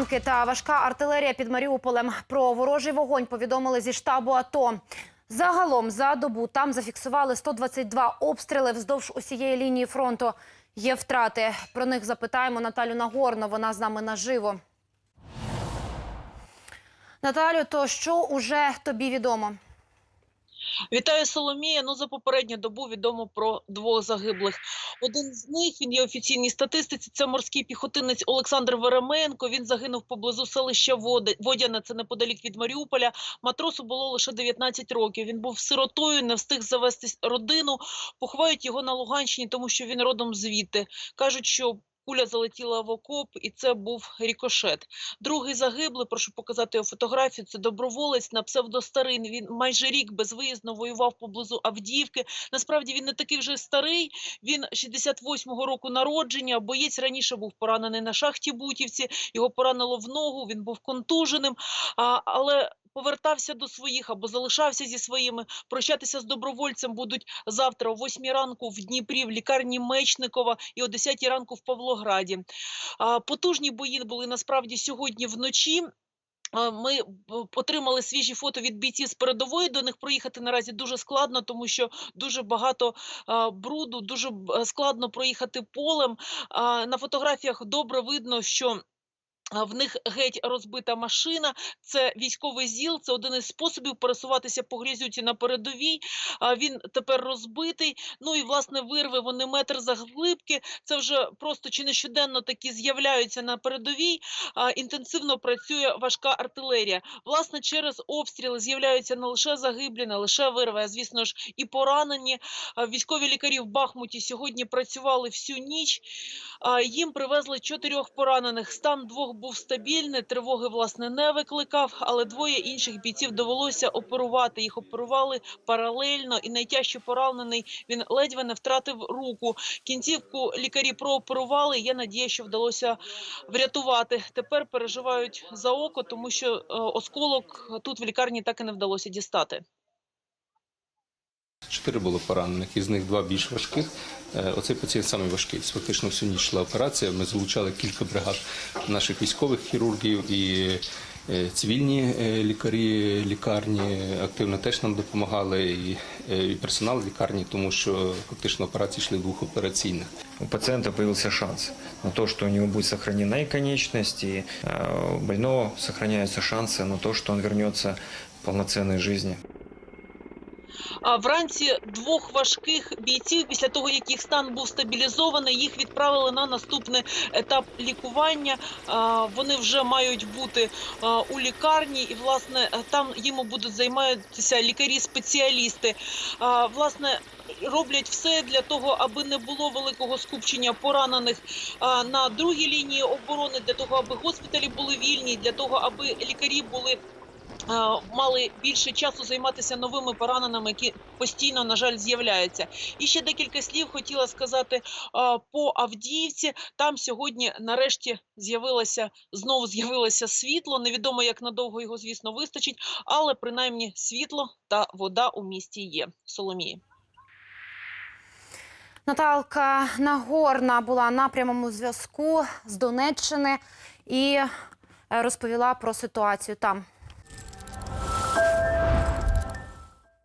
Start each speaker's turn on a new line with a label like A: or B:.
A: танки та важка артилерія під Маріуполем. Про ворожий вогонь повідомили зі штабу АТО. Загалом за добу там зафіксували 122 обстріли вздовж усієї лінії фронту. Є втрати. Про них запитаємо Наталю Нагорно. Вона з нами наживо. Наталю, то що уже тобі відомо?
B: Вітаю Соломія. Ну за попередню добу відомо про двох загиблих. Один з них він є офіційній статистиці. Це морський піхотинець Олександр Веременко. Він загинув поблизу селища Водяне. Це неподалік від Маріуполя. Матросу було лише 19 років. Він був сиротою, не встиг завести родину. Поховають його на Луганщині, тому що він родом звідти. кажуть, що. Куля залетіла в окоп, і це був рікошет. Другий загиблий, прошу показати його фотографію. Це доброволець на псевдостарин. Він майже рік безвиїзно воював поблизу Авдіївки. Насправді він не такий вже старий. Він 68-го року народження. Боєць раніше був поранений на шахті Бутівці. Його поранило в ногу. Він був контуженим. Але повертався до своїх або залишався зі своїми. Прощатися з добровольцем будуть завтра о 8 ранку в Дніпрі, в лікарні Мечникова і о 10 ранку в Павлограді. Потужні бої були насправді сьогодні вночі. Ми отримали свіжі фото від бійців з передової. До них проїхати наразі дуже складно, тому що дуже багато бруду, дуже складно проїхати полем. На фотографіях добре видно, що. В них геть розбита машина. Це військовий ЗІЛ. Це один із способів пересуватися по грязюці на передовій. Він тепер розбитий. Ну і власне вирви вони метр заглибки. Це вже просто чи не щоденно такі з'являються на передовій. Інтенсивно працює важка артилерія. Власне, через обстріли з'являються не лише загиблі, не лише вирви, а звісно ж і поранені. Військові лікарі в Бахмуті сьогодні працювали всю ніч. Їм привезли чотирьох поранених. Стан двох був стабільний, тривоги власне не викликав, але двоє інших бійців довелося оперувати. Їх оперували паралельно, і найтяжче поранений він ледве не втратив руку. Кінцівку лікарі прооперували. Є надія, що вдалося врятувати. Тепер переживають за око, тому що е, осколок тут в лікарні так і не вдалося дістати.
C: Чотири було поранених, із них два більш важких. Е, Оцей пацієнт важкий. Фактично всю ніч йшла операція. Ми залучали кілька бригад наших військових хірургів і е, цивільні е, лікарі лікарні активно теж нам допомагали, і, персонал лікарні, тому що фактично операції йшли двох операційних.
D: у пациента появился шанс на то, что у него будет сохранена и конечность, и у больного сохраняются шансы на то, что он вернется к полноценной жизни.
B: Вранці двох важких бійців, після того як їх стан був стабілізований, їх відправили на наступний етап лікування. Вони вже мають бути у лікарні, і власне там їм будуть займатися лікарі-спеціалісти. Власне. Роблять все для того, аби не було великого скупчення поранених на другій лінії оборони, для того, аби госпіталі були вільні, для того, аби лікарі були мали більше часу займатися новими пораненими, які постійно, на жаль, з'являються. І ще декілька слів хотіла сказати по Авдіївці. Там сьогодні, нарешті, з'явилося знову з'явилося світло. Невідомо, як надовго його, звісно, вистачить, але принаймні світло та вода у місті є. Соломії.
A: Наталка Нагорна була на прямому зв'язку з Донеччини і е, розповіла про ситуацію там.